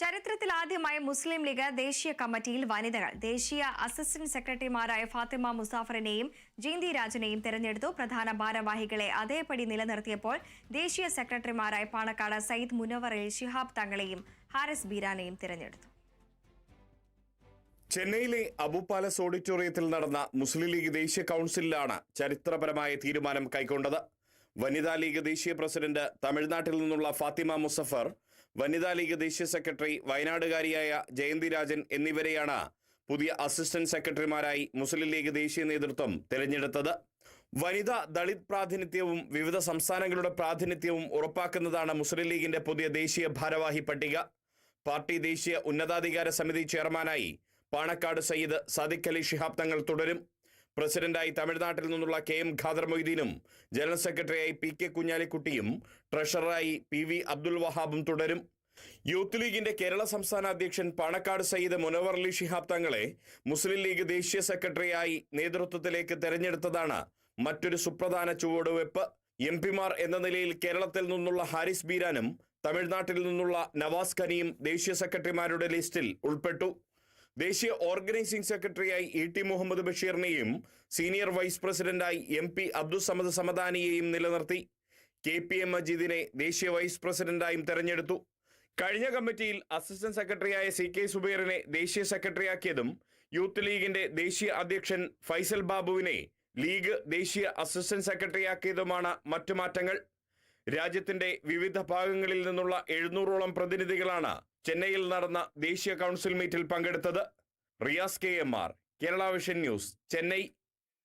ചരിത്രത്തിൽ ആദ്യമായി മുസ്ലിം ലീഗ് ദേശീയ കമ്മിറ്റിയിൽ വനിതകൾ. ദേശീയ അസിസ്റ്റന്റ് സെക്രട്ടറിമാരായ ഫാത്തിമ മുസാഫറിനെയും ജീന്തി രാജനെയും തെരഞ്ഞെടുത്തു. പ്രധാന ഭാരവാഹികളെ അതേപടി നിലനിർത്തിയപ്പോൾ ദേശീയ സെക്രട്ടറിമാരായ പാണക്കാട് സയ്യിദ് മുനവറിൽ ഷിഹാബ് തങ്ങളെയും ഹാരിസ് ബീരാനെയും തിരഞ്ഞെടുത്തു. ചെന്നൈയിലെ അബു പാലസ് ഓഡിറ്റോറിയത്തിൽ നടന്ന മുസ്ലിം ലീഗ് ദേശീയ കൗൺസിലിലാണ് ചരിത്രപരമായ തീരുമാനം കൈക്കൊണ്ടത്. വനിതാ ലീഗ് ദേശീയ പ്രസിഡന്റ് തമിഴ്നാട്ടിൽ നിന്നുള്ള ഫാത്തിമ മുസഫർ വനിതാ ലീഗ് ദേശീയ സെക്രട്ടറി വയനാടുകാരിയായ ജയന്തി രാജൻ എന്നിവരെയാണ് പുതിയ അസിസ്റ്റന്റ് സെക്രട്ടറിമാരായി മുസ്ലിം ലീഗ് ദേശീയ നേതൃത്വം തിരഞ്ഞെടുത്തത്. വനിതാ ദളിത് പ്രാതിനിധ്യവും വിവിധ സംസ്ഥാനങ്ങളുടെ പ്രാതിനിധ്യവും ഉറപ്പാക്കുന്നതാണ് മുസ്ലിം ലീഗിന്റെ പുതിയ ദേശീയ ഭാരവാഹി പട്ടിക. പാർട്ടി ദേശീയ ഉന്നതാധികാര സമിതി ചെയർമാനായി പാണക്കാട് സയ്യിദ് സാദിഖ് അലി ശിഹാബ് തങ്ങൾ തുടരും. പ്രസിഡന്റായി തമിഴ്നാട്ടിൽ നിന്നുള്ള കെ എം ഖാദർ മൊയ്തീനും ജനറൽ സെക്രട്ടറിയായി പി കെ കുഞ്ഞാലിക്കുട്ടിയും ട്രഷററായി പി വി അബ്ദുൽ വഹാബും തുടരും. യൂത്ത് ലീഗിന്റെ കേരള സംസ്ഥാന അധ്യക്ഷൻ പാണക്കാട് സയ്യിദ് മുനവർ അലി ഷിഹാബ് തങ്ങളെ മുസ്ലിം ലീഗ് ദേശീയ സെക്രട്ടറിയായി നേതൃത്വത്തിലേക്ക് തെരഞ്ഞെടുത്തതാണ് മറ്റൊരു സുപ്രധാന ചുവടുവെപ്പ്. എം പിമാർ എന്ന നിലയിൽ കേരളത്തിൽ നിന്നുള്ള ഹാരിസ് ബീരാനും തമിഴ്നാട്ടിൽ നിന്നുള്ള നവാസ് ഖനിയും ദേശീയ സെക്രട്ടറിമാരുടെ ലിസ്റ്റിൽ ഉൾപ്പെട്ടു. ദേശീയ ഓർഗനൈസിംഗ് സെക്രട്ടറിയായി ഇ ടി മുഹമ്മദ് ബഷീറിനെയും സീനിയർ വൈസ് പ്രസിഡന്റായി എം പി അബ്ദുസമദ് സമദാനിയെയും നിലനിർത്തി. കെ പി എം മജീദിനെ ദേശീയ വൈസ് പ്രസിഡന്റായും തെരഞ്ഞെടുത്തു. കഴിഞ്ഞ കമ്മിറ്റിയിൽ അസിസ്റ്റന്റ് സെക്രട്ടറിയായ സി കെ സുബൈറിനെ ദേശീയ സെക്രട്ടറിയാക്കിയതും യൂത്ത് ലീഗിന്റെ ദേശീയ അധ്യക്ഷൻ ഫൈസൽ ബാബുവിനെ ലീഗ് ദേശീയ അസിസ്റ്റന്റ് സെക്രട്ടറിയാക്കിയതുമാണ് മറ്റു മാറ്റങ്ങൾ. രാജ്യത്തിന്റെ വിവിധ ഭാഗങ്ങളിൽ നിന്നുള്ള എഴുന്നൂറോളം പ്രതിനിധികളാണ് ചെന്നൈയിൽ നടന്ന ദേശീയ കൗൺസിൽ മീറ്റിൽ പങ്കെടുത്തത്. Riyas K M R Kerala vision news Chennai.